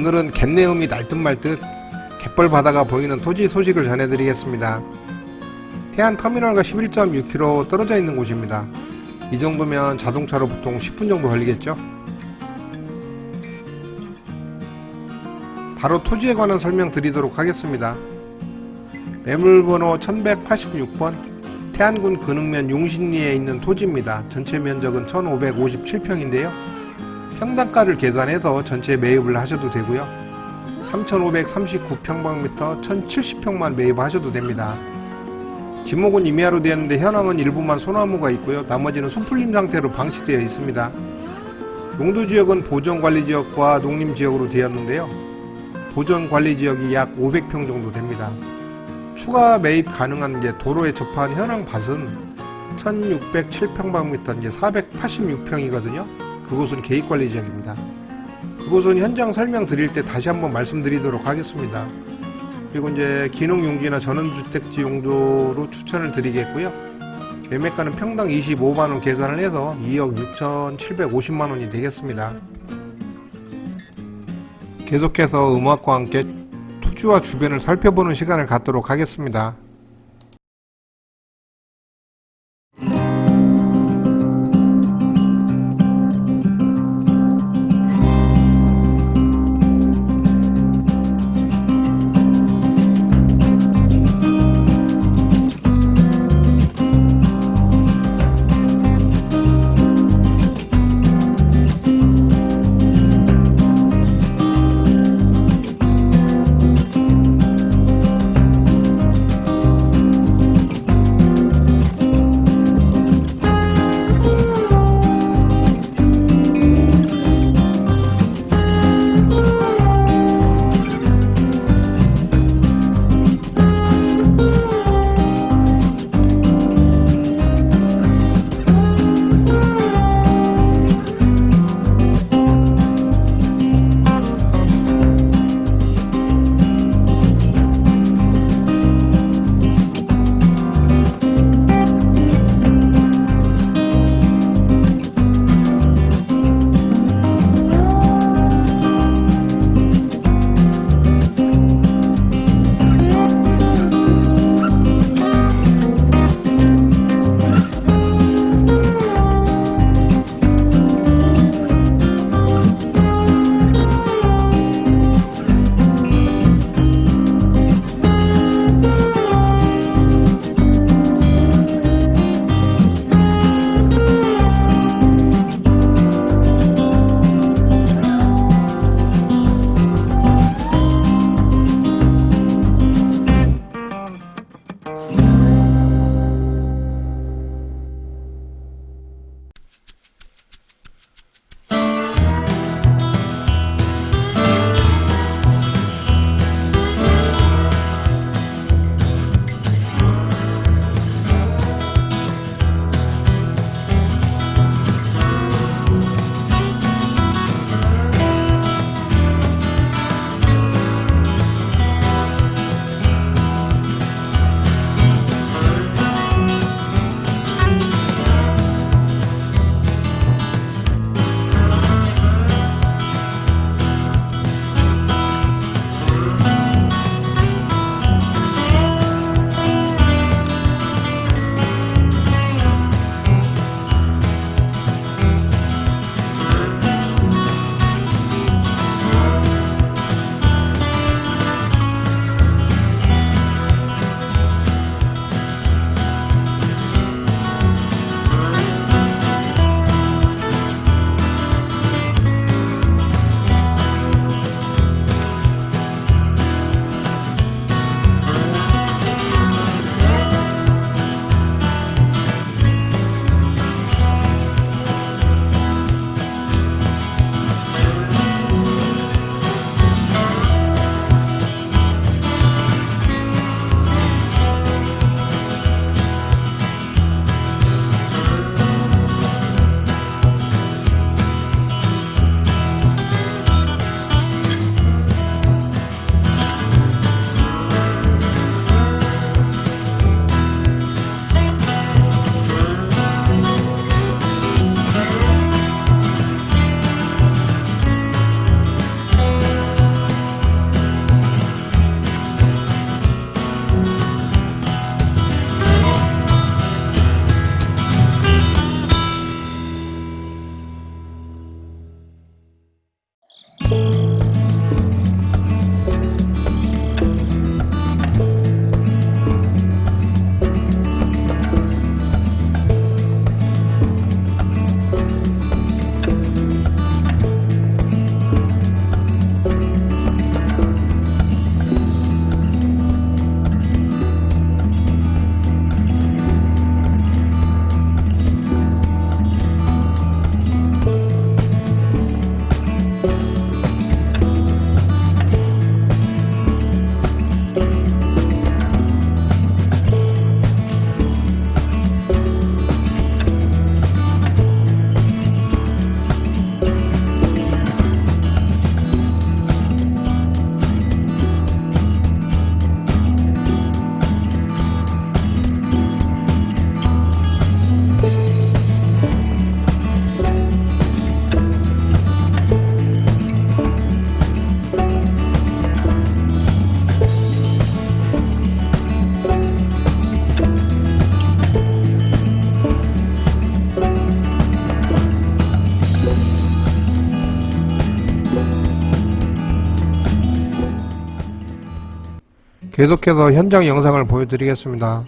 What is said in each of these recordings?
오늘은 갯내음이 날듯 말듯 갯벌 바다가 보이는 토지 소식을 전해드리겠습니다. 태안 터미널과 11.6km 떨어져 있는 곳입니다. 이 정도면 자동차로 보통 10분 정도 걸리겠죠? 바로 토지에 관한 설명 드리도록 하겠습니다. 매물번호 1186번 태안군 근흥면 용신리에 있는 토지입니다. 전체 면적은 1557평인데요. 평당가를 계산해서 전체 매입을 하셔도 되고요. 3539평방미터 1070평만 매입하셔도 됩니다. 지목은 임야로 되었는데 현황은 일부만 소나무가 있고요. 나머지는 손풀림 상태로 방치되어 있습니다. 용도지역은 보전관리지역과 농림지역으로 되었는데요. 보전관리지역이 약 500평 정도 됩니다. 추가 매입 가능한 게 도로에 접한 현황 밭은 1607평방미터 이제 486평이거든요. 그곳은 개입관리 지역입니다. 그곳은 현장 설명 드릴 때 다시 한번 말씀드리도록 하겠습니다. 그리고 이제 기농용지나 전원주택지 용도로 추천을 드리겠고요. 매매가는 평당 25만원 계산을 해서 2억 6,750만원이 되겠습니다. 계속해서 음악과 함께 토지와 주변을 살펴보는 시간을 갖도록 하겠습니다. 계속해서 현장 영상을 보여드리겠습니다.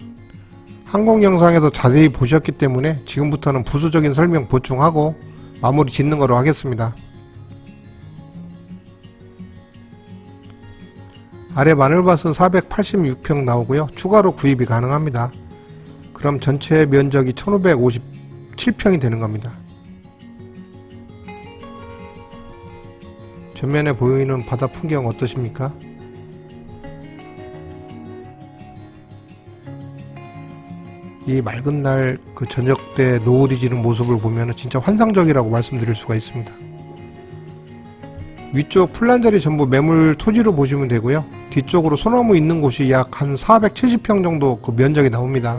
항공 영상에서 자세히 보셨기 때문에 지금부터는 부수적인 설명 보충하고 마무리 짓는 거로 하겠습니다. 아래 마늘밭은 486평 나오고요. 추가로 구입이 가능합니다. 그럼 전체 면적이 1557평이 되는 겁니다. 전면에 보이는 바다 풍경 어떠십니까? 이 맑은 날 그 저녁 때 노을이 지는 모습을 보면 진짜 환상적이라고 말씀드릴 수가 있습니다. 위쪽 플란자리 전부 매물 토지로 보시면 되고요. 뒤쪽으로 소나무 있는 곳이 약 한 470평 정도 그 면적이 나옵니다.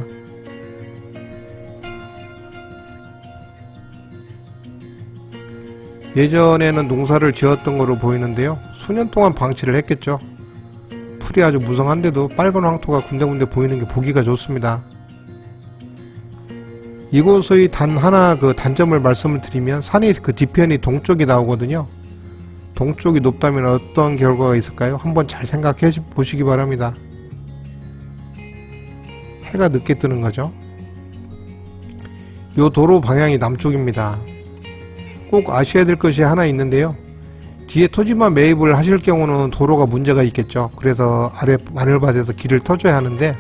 예전에는 농사를 지었던 거로 보이는데요. 수년 동안 방치를 했겠죠. 풀이 아주 무성한데도 빨간 황토가 군데군데 보이는 게 보기가 좋습니다. 이곳의 단 하나 그 단점을 말씀을 드리면 산이 그 뒤편이 동쪽이 나오거든요. 동쪽이 높다면 어떤 결과가 있을까요? 한번 잘 생각해 보시기 바랍니다. 해가 늦게 뜨는 거죠. 요 도로 방향이 남쪽입니다. 꼭 아셔야 될 것이 하나 있는데요. 뒤에 토지만 매입을 하실 경우는 도로가 문제가 있겠죠. 그래서 아래 마늘밭에서 길을 터줘야 하는데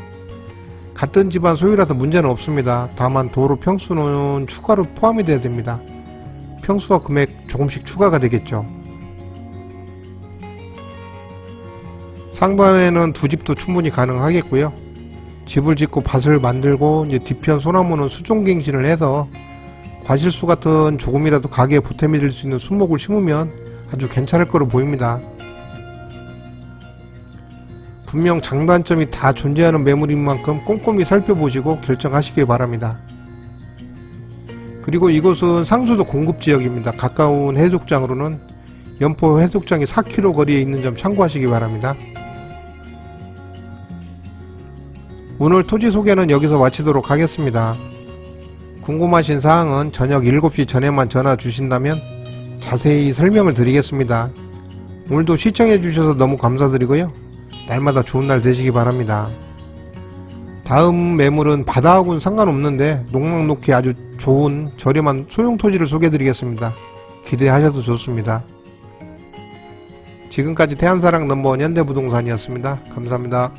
같은 집안 소유라서 문제는 없습니다. 다만 도로 평수는 추가로 포함이 돼야 됩니다. 평수와 금액 조금씩 추가가 되겠죠. 상반에는 두 집도 충분히 가능하겠고요. 집을 짓고 밭을 만들고 이제 뒤편 소나무는 수종갱신을 해서 과실수 같은 조금이라도 가게에 보탬이 될 수 있는 수목을 심으면 아주 괜찮을 거로 보입니다. 분명 장단점이 다 존재하는 매물인 만큼 꼼꼼히 살펴보시고 결정하시기 바랍니다. 그리고 이곳은 상수도 공급 지역입니다. 가까운 해수욕장으로는 연포 해수욕장이 4km 거리에 있는 점 참고하시기 바랍니다. 오늘 토지 소개는 여기서 마치도록 하겠습니다. 궁금하신 사항은 저녁 7시 전에만 전화 주신다면 자세히 설명을 드리겠습니다. 오늘도 시청해 주셔서 너무 감사드리고요. 날마다 좋은 날 되시기 바랍니다. 다음 매물은 바다하고는 상관없는데 농막 놓기 아주 좋은 저렴한 소형 토지를 소개해 드리겠습니다. 기대하셔도 좋습니다. 지금까지 태안사랑 넘버원 현대부동산이었습니다. 감사합니다.